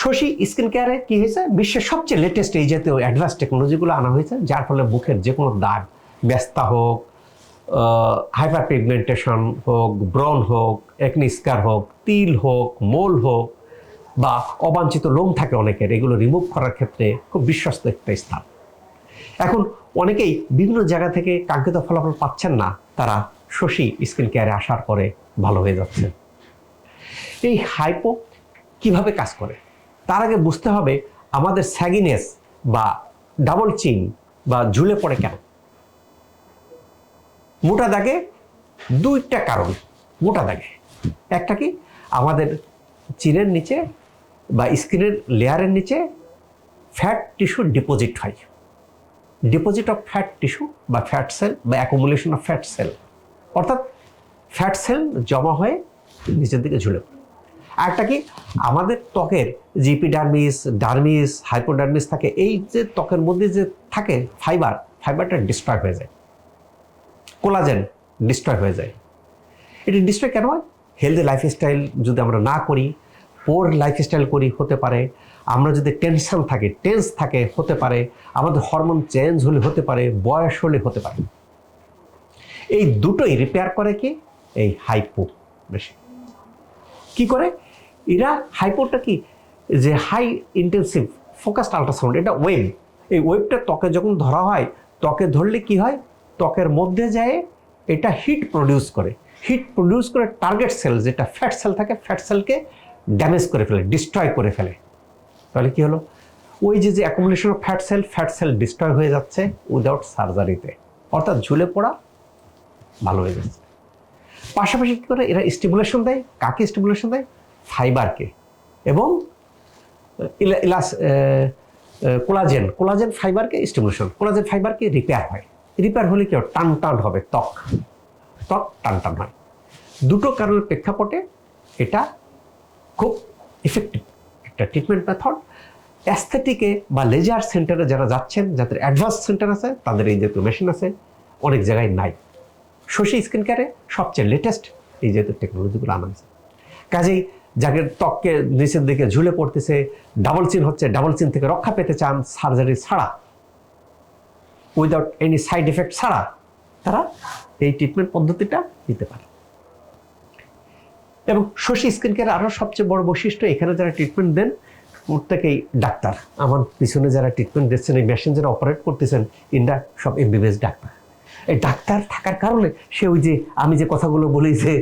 Shashi skin কেয়ারে কি হয়েছে? বিশ্বের সবচেয়ে লেটেস্ট এই জাতীয় অ্যাডভান্স টেকনোলজিগুলো আনা হয়েছে, যার ফলে মুখের যে কোনো দাগ ব্যস্তা হোক হাইপার পিগমেন্টেশন হোক ব্রন হোক একনিস্কার হোক, তিল হোক, মোল হোক, বা অবাঞ্ছিত লোম থাকে অনেকের, এগুলো রিমুভ করার ক্ষেত্রে খুব বিশ্বস্ত একটা স্থান। এখন অনেকেই বিভিন্ন জায়গা থেকে কাঙ্ক্ষিত ফলাফল পাচ্ছেন না, তারা শশী স্কিন কেয়ারে আসার পরে ভালো হয়ে যাচ্ছে। এই হাইপো কীভাবে কাজ করে? তার আগে বুঝতে হবে আমাদের স্যাগিনেস বা ডাবল চিন বা ঝুলে পড়ে কেন? মোটা দাগে দুইটা কারণ, মোটা দাগে। একটা কি? আমাদের চিনের নিচে বা স্কিনের লেয়ারের নিচে ফ্যাট টিস্যু ডিপোজিট হয়। ডিপোজিট অফ ফ্যাট টিস্যু বা ফ্যাট সেল বা অ্যাকুমুলেশন অফ ফ্যাট সেল। অর্থাৎ ফ্যাট সেল জমা হয়ে নিচের দিকে ঝুলে পড়ে। আরেকটা কি? আমাদের ত্বকের জিপিডার্মিস ডার্মিস হাইপোডার্মিস থাকে, এই যে ত্বকের মধ্যে যে থাকে ফাইবার, ফাইবারটা ডিস্ট্রয় হয়ে যায়। কোলাজেন ডিস্ট্রয় হয়ে যায়। এটি ডিস্ট্রয় কেন হয়? হেলদি লাইফস্টাইল যদি আমরা না করি পোর লাইফস্টাইল করি হতে পারে, আমরা যদি টেনশন থাকে টেন্স থাকে হতে পারে, আমাদের হরমোন চেঞ্জ হলে হতে পারে, বয়স হলে হতে পারে। এই দুটোই রিপেয়ার করে কি? এই হাইপো বেশি কি করে? এরা হাইপোটা কি? যে হাই ইন্টেন্সিভ ফোকাসড আল্ট্রাসাউন্ড এটা ওয়েব এই ওয়েবটা ত্বকে যখন ধরা হয়, ত্বকে ধরলে কি হয়? ত্বকের মধ্যে যায়, এটা হিট প্রডিউস করে। হিট প্রডিউস করে টার্গেট সেল যেটা ফ্যাট সেল থাকে ফ্যাট সেলকে ড্যামেজ করে ফেলে ডিস্ট্রয় করে ফেলে। তাহলে কি হলো? ওই যে যে accumulation of fat cell fat cell destroy হয়ে যাচ্ছে উইদাউট সার্জারিতে অর্থাৎ ঝুলে পড়া ভালো হয়ে যাচ্ছে। পাশাপাশি কী করে? এরা স্টিমুলেশন দেয়। কাকে স্টিমুলেশন দেয়? ফাইবারকে এবং ইলাস কোলাজেন কোলাজেন ফাইবারকে স্টিমুলেশন কোলাজেন ফাইবারকে রিপেয়ার হয়। রিপেয়ার হলে কি? টান টান হবে, ত্বক। ত্বক টান টান হয়। দুটো কারণের প্রেক্ষাপটে এটা খুব ইফেক্টিভ একটা ট্রিটমেন্ট মেথড অ্যাস্থেটিকে বা লেজার সেন্টারে যারা যাচ্ছেন, যাদের অ্যাডভান্স সেন্টার আছে, তাদের এই যেহেতু মেশিন আছে, অনেক জায়গায় নাই। শশী স্কিন কেয়ারে সবচেয়ে লেটেস্ট এই যেহেতু টেকনোলজিগুলো আনা কাজেই যাদের ত্বককে নিচের দিকে ঝুলে পড়তেছে ডাবল চিন হচ্ছে ডাবল চিন থেকে রক্ষা পেতে চান সার্জারি ছাড়া। উইদাউট এনি সাইড এফেক্ট ছাড়া তারা এই ট্রিটমেন্ট পদ্ধতিটা নিতে পারে। এবং শশী স্কিন কেয়ার আরও সবচেয়ে বড় বৈশিষ্ট্য, এখানে যারা ট্রিটমেন্ট দেন, প্রত্যেকেই ডাক্তার। আমার পিছনে যারা ট্রিটমেন্ট দিচ্ছেন, এই মেশিন যারা অপারেট করতেছেন, ইন্ডা সব এমবিবিএস ডাক্তার। এই ডাক্তার থাকার কারণে সে ওই যে, আমি যে কথাগুলো বলি যে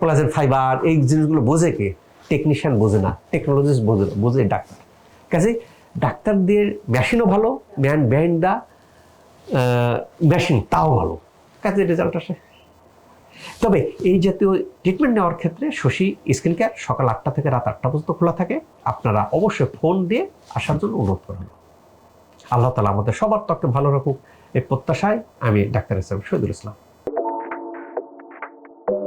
কোলাজেন ফাইবার, এই জিনিসগুলো বোঝে কে? টেকনিশিয়ান বোঝে না টেকনোলজিস্ট বোঝে না বোঝে ডাক্তার। কাজে ডাক্তার দিয়ে মেশিনও ভালো ম্যান ব্যান্ড দা মেশিন তাও ভালো। কাজে রেজাল্ট আসে। তবে এই জাতীয় ট্রিটমেন্ট নেওয়ার ক্ষেত্রে শশী স্কিন কেয়ার সকাল আটটা থেকে রাত আটটা পর্যন্ত খোলা থাকে। আপনারা অবশ্যই ফোন দিয়ে আসার জন্য অনুরোধ করবেন আল্লাহ তালা আমাদের সবার ত্বককে ভালো রাখুক। এই প্রত্যাশায় আমি ডাক্তার হিসেবে শহীদুল ইসলাম।